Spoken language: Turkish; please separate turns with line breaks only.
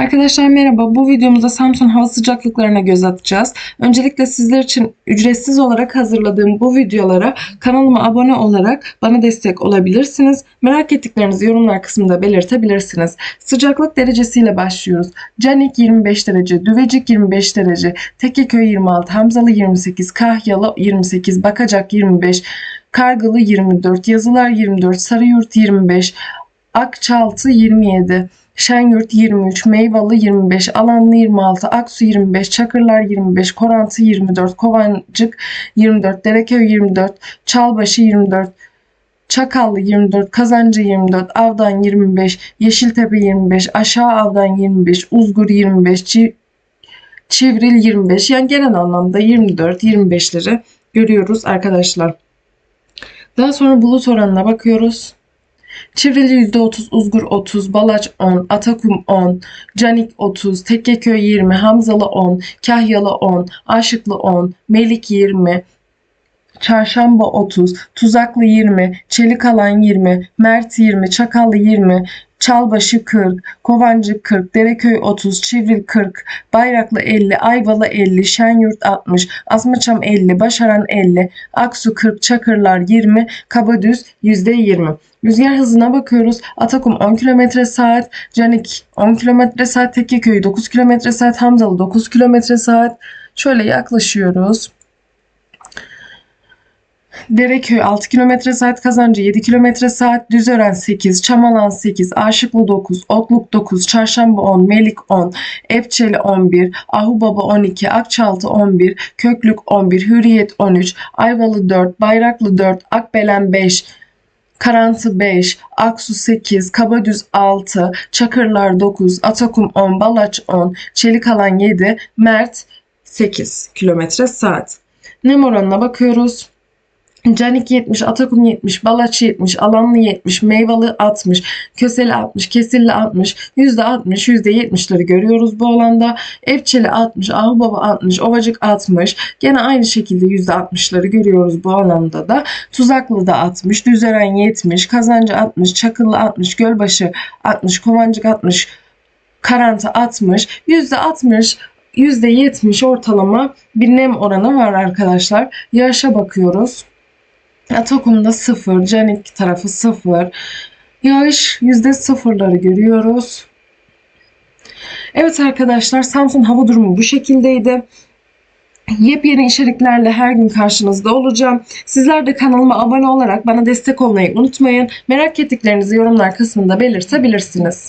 Arkadaşlar merhaba. Bu videomuzda Samsun hava sıcaklıklarına göz atacağız. Öncelikle sizler için ücretsiz olarak hazırladığım bu videolara kanalıma abone olarak bana destek olabilirsiniz. Merak ettiklerinizi yorumlar kısmında belirtebilirsiniz. Sıcaklık derecesiyle başlıyoruz. Canik 25 derece, Düvecik 25 derece, Tekeköy 26, Hamzalı 28, Kahyalı 28, Bakacak 25, Kargalı 24, Yazılar 24, Sarıyurt 25, Akçaltı 27, Şenyurt 23, Meyvalı 25, Alanlı 26, Aksu 25, Çakırlar 25, Korantı 24, Kovancık 24, Dereköy 24, Çalbaşı 24, Çakallı 24, Kazancı 24, Avdan 25, Yeşiltepe 25, Aşağı Avdan 25, Uzgur 25, Çi- Çivril 25. Yani genel anlamda 24-25'leri görüyoruz arkadaşlar. Daha sonra bulut oranına bakıyoruz. Çivrili %30, Uzgur 30, Balaç 10, Atakum 10, Canik 30, Tekkeköy 20, Hamzalı 10, Kahyalı 10, Aşıklı 10, Melik 20, Çarşamba 30, Tuzaklı 20, Çelikalan 20, Mert 20, Çakallı 20, Çalbaşı 40, Kovancık 40, Dereköy 30, Çivril 40, Bayraklı 50, Ayvalı 50, Şenyurt 60, Asmaçam 50, Başaran 50, Aksu 40, Çakırlar 20, Kabadüz %20. Rüzgar hızına bakıyoruz. Atakum 10 km saat, Canik 10 km saat, Tekkeköy 9 km saat, Hamzalı 9 km saat. Şöyle yaklaşıyoruz. Dereköy 6 km saat, Kazancı 7 km saat, Düzören 8, Çamalan 8, Aşıklı 9, Otluk 9, Çarşamba 10, Melik 10, Epçeli 11, Ahubaba 12, Akçaltı 11, Köklük 11, Hürriyet 13, Ayvalı 4, Bayraklı 4, Akbelen 5, Karantı 5, Aksu 8, Kabadüz 6, Çakırlar 9, Atakum 10, Balaç 10, Çelikalan 7, Mert 8 km saat. Nem oranına bakıyoruz. Canik 70, Atakum 70, Balaç 70, Alanlı 70, Meyvalı 60, Köseli 60, Kesilli 60, %60, %70'leri görüyoruz bu alanda. Evçeli 60, Ahubaba 60, Ovacık 60. Gene aynı şekilde %60'ları görüyoruz bu alanda da. Tuzaklı da 60, Düzören 70, Kazancı 60, Çakıllı 60, Gölbaşı 60, Kovancık 60, Karantı 60, %60 %70 ortalama bir nem oranı var arkadaşlar. Yağışa bakıyoruz. Atakum'da 0, Canik tarafı 0. Yağış yüzde sıfırları görüyoruz. Evet arkadaşlar Samsun hava durumu bu şekildeydi. Yepyeni içeriklerle her gün karşınızda olacağım. Sizler de kanalıma abone olarak bana destek olmayı unutmayın. Merak ettiklerinizi yorumlar kısmında belirtebilirsiniz.